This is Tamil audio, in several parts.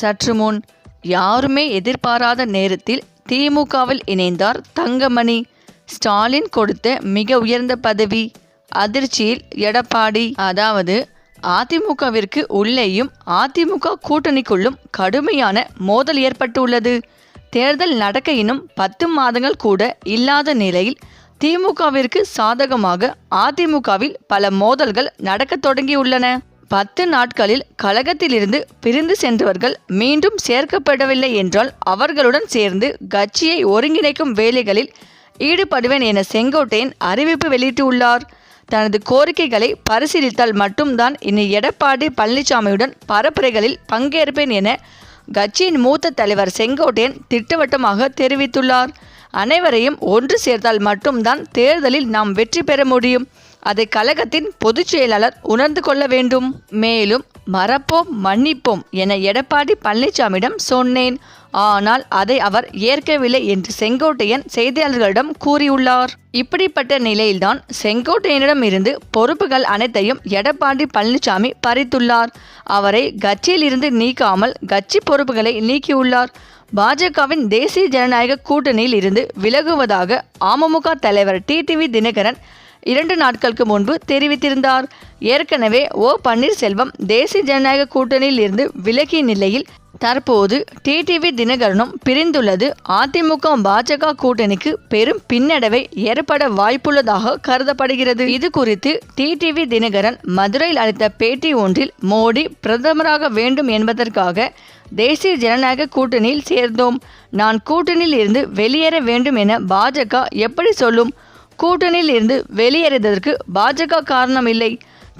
சற்று முன் யாருமே எதிர்பாராத நேரத்தில் திமுகவில் இணைந்தார் தங்கமணி. ஸ்டாலின் கொடுத்த மிக உயர்ந்த பதவி அதிர்ச்சியில் எடப்பாடி. அதாவது அதிமுகவிற்கு உள்ளேயும் அதிமுக கூட்டணிக்குள்ளும் கடுமையான மோதல் ஏற்பட்டுள்ளது. தேர்தல் நடக்க இன்னும் பத்து மாதங்கள் கூட இல்லாத நிலையில் திமுகவிற்கு சாதகமாக அதிமுகவில் பல மோதல்கள் நடக்கத் தொடங்கியுள்ளன. பத்து நாட்களில் கழகத்திலிருந்து பிரிந்து சென்றவர்கள் மீண்டும் சேர்க்கப்படவில்லை என்றால் அவர்களுடன் சேர்ந்து கட்சியை ஒருங்கிணைக்கும் வேலைகளில் ஈடுபடுவேன் என செங்கோட்டையன் அறிவிப்பு வெளியிட்டுள்ளார். தனது கோரிக்கைகளை பரிசீலித்தால் மட்டும்தான் இனி எடப்பாடி பழனிசாமியுடன் பரப்புரைகளில் பங்கேற்பேன் என கட்சியின் மூத்த தலைவர் செங்கோட்டையன் திட்டவட்டமாக தெரிவித்துள்ளார். அனைவரையும் ஒன்று சேர்த்தால் மட்டும்தான் தேர்தலில் நாம் வெற்றி பெற முடியும். அதை கழகத்தின் பொதுச் செயலாளர் உணர்ந்து கொள்ள வேண்டும். மேலும் மறப்போம் மன்னிப்போம் என எடப்பாடி பழனிசாமியிடம் சொன்னேன். ஆனால் அதை அவர் ஏற்கவில்லை என்று செங்கோட்டையன் செய்தியாளர்களிடம் கூறியுள்ளார். இப்படிப்பட்ட நிலையில்தான் செங்கோட்டையனிடம் இருந்து பொறுப்புகள் அனைத்தையும் எடப்பாடி பழனிசாமி பறித்துள்ளார். அவரை கட்சியில் இருந்து நீக்காமல் கட்சி பொறுப்புகளை நீக்கியுள்ளார். பாஜகவின் தேசிய ஜனநாயக கூட்டணியில் இருந்து விலகுவதாக அமமுக தலைவர் டிடிவி தினகரன் இரண்டு நாட்களுக்கு முன்பு தெரிவித்திருந்தார். ஏற்கனவே ஓ பன்னீர்செல்வம் தேசிய ஜனநாயக கூட்டணியில் இருந்து விலகிய நிலையில் தற்போது டிடிவி தினகரனும் பிரிந்துள்ளது. அதிமுக பாஜக கூட்டணிக்கு பெரும் பின்னடைவை ஏற்பட வாய்ப்புள்ளதாக கருதப்படுகிறது. இது குறித்து டிடிவி தினகரன் மதுரையில் அளித்த பேட்டி ஒன்றில் மோடி பிரதமராக வேண்டும் என்பதற்காக தேசிய ஜனநாயக கூட்டணியில் சேர்ந்தோம். நான் கூட்டணியில் இருந்து வெளியேற வேண்டும் என பாஜக எப்படி சொல்லும்? கூட்டணியில் இருந்து வெளியேறியதற்கு பாஜக காரணம் இல்லை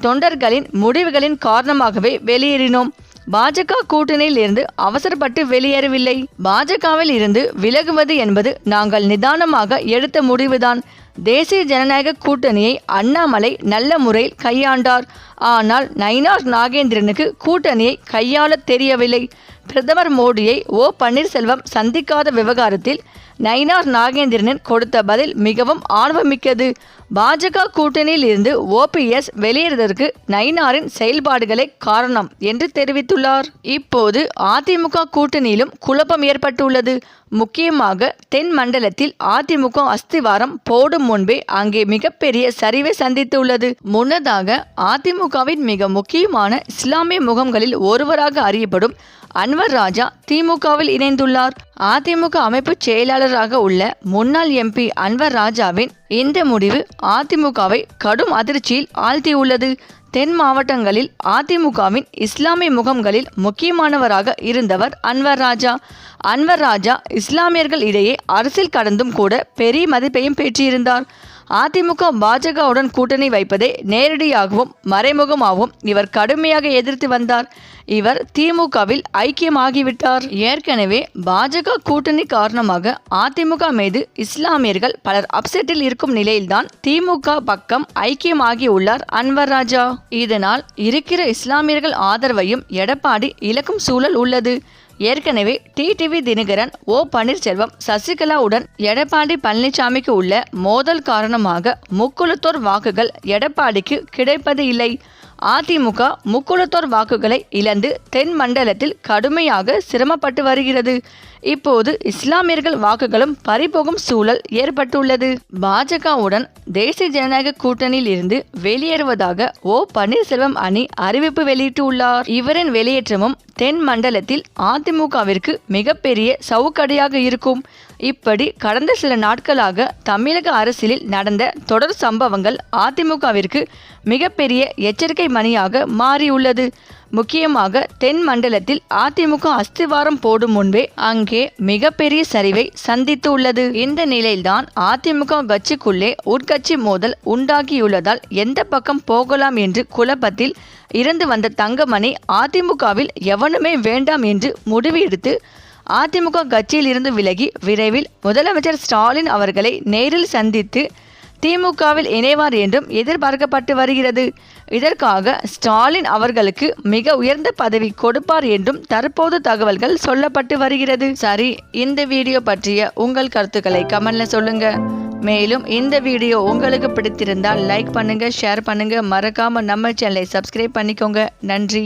தொண்டர்களின் முடிவுகளின் காரணமாகவே வெளியேறினோம். பாஜக கூட்டணியில் இருந்து அவசரப்பட்டு வெளியேறவில்லை. பாஜகவில் இருந்து விலகுவது என்பது நாங்கள் நிதானமாக எடுத்த முடிவுதான். தேசிய ஜனநாயக கூட்டணியை அண்ணாமலை நல்ல முறையில் கையாண்டார். ஆனால் நயினார் நாகேந்திரனுக்கு கூட்டணியை கையாள தெரியவில்லை. பிரதமர் மோடியை ஓ பன்னீர்செல்வம் சந்திக்காத விவகாரத்தில் நயினார் நாகேந்திரனின் கொடுத்த பதில் மிகவும் ஆர்வமிக்கது பாஜக கூட்டணியில் இருந்து ஓபிஎஸ் வெளியேறுவதற்கு நயினாரின் செயல்பாடுகளே காரணம் என்று தெரிவித்துள்ளார். இப்போது அதிமுக கூட்டணியிலும் குழப்பம் ஏற்பட்டுள்ளது. முக்கியமாக தென் மண்டலத்தில் அதிமுக அஸ்திவாரம் போடும் முன்பே அங்கே மிகப்பெரிய சரிவை சந்தித்துள்ளது. முன்னதாக அதிமுகவின் மிக முக்கியமான இஸ்லாமிய முகங்களில் ஒருவராக அறியப்படும் அன்வர் ராஜா திமுகவில் இணைந்துள்ளார். அதிமுக அமைப்பு செயலாளராக உள்ள முன்னாள் எம்பி அன்வர் ராஜாவின் இந்த முடிவு அதிமுகவை கடும் அதிர்ச்சியில் ஆழ்த்தியுள்ளது. தென் மாவட்டங்களில் அதிமுகவின் இஸ்லாமிய முகம்களில் முக்கியமானவராக இருந்தவர் அன்வர் ராஜா. அன்வர் ராஜா இஸ்லாமியர்கள் இடையே அரசியல் கடந்தும் கூட பெரிய மதிப்பையும் பெற்றிருந்தார். அதிமுக பாஜகவுடன் கூட்டணி வைப்பதை நேரடியாகவும் மறைமுகமாகவும் இவர் கடுமையாக எதிர்த்து வந்தார். இவர் திமுகவில் ஐக்கியமாகிவிட்டார். ஏற்கனவே பாஜக கூட்டணி காரணமாக அதிமுக மீது இஸ்லாமியர்கள் பலர் அப்செட்டில் இருக்கும் நிலையில்தான் திமுக பக்கம் ஐக்கியமாகியுள்ளார் அன்வர் ராஜா. இதனால் இருக்கிற இஸ்லாமியர்கள் ஆதரவையும் எடப்பாடி இழக்கும் சூழல் உள்ளது. ஏற்கனவே டிடிவி தினகரன் ஓ பன்னீர்செல்வம் சசிகலாவுடன் எடப்பாடி பழனிசாமிக்கு உள்ள மோதல் காரணமாக முக்குளத்தோர் வாக்குகள் எடப்பாடிக்கு கிடைப்பது இல்லை. அதிமுக முக்குளத்தோர் வாக்குகளை இழந்து தென் மண்டலத்தில் கடுமையாக சிரமப்பட்டு வருகிறது. இப்போது இஸ்லாமியர்கள் வாக்குகளும் பறிபோகும் சூழல் ஏற்பட்டுள்ளது. பாஜகவுடன் தேசிய ஜனநாயக கூட்டணியில் இருந்து வெளியேறுவதாக ஓ பன்னீர்செல்வம் அணி அறிவிப்பு வெளியிட்டுள்ளார். இவரின் வெளியேற்றமும் தென் மண்டலத்தில் அதிமுகவிற்கு மிகப்பெரிய சவுக்கடியாக இருக்கும். இப்படி கடந்த சில நாட்களாக தமிழக அரசியலில் நடந்த தொடர் சம்பவங்கள் அதிமுகவிற்கு மிகப்பெரிய எச்சரிக்கை மணியாக மாறியுள்ளது. முக்கியமாக தென் மண்டலத்தில் அதிமுக அஸ்திவாரம் போடும் முன்பே அங்கே மிகப்பெரிய சரிவை சந்தித்து உள்ளது இந்த நிலையில்தான் அதிமுக கட்சிக்குள்ளே உட்கட்சி மோதல் உண்டாகியுள்ளதால் எந்த பக்கம் போகலாம் என்று குழப்பத்தில் இருந்து வந்த தங்கமணி அதிமுகவில் எவனுமே வேண்டாம் என்று முடிவு எடுத்து அதிமுக கட்சியிலிருந்து விலகி விரைவில் முதலமைச்சர் ஸ்டாலின் அவர்களை நேரில் சந்தித்து திமுகவில் இணைவார் என்றும் எதிர்பார்க்கப்பட்டு வருகிறது. இதற்காக ஸ்டாலின் அவர்களுக்கு மிக உயர்ந்த பதவி கொடுப்பார் என்றும் தற்போது தகவல்கள் சொல்லப்பட்டு வருகிறது. சரி இந்த வீடியோ பற்றிய உங்கள் கருத்துக்களை கமெண்ட்ல சொல்லுங்க. மேலும் இந்த வீடியோ உங்களுக்கு பிடித்திருந்தால் லைக் பண்ணுங்க ஷேர் பண்ணுங்க. மறக்காம நம்ம சேனலை சப்ஸ்கிரைப் பண்ணிக்கோங்க. நன்றி.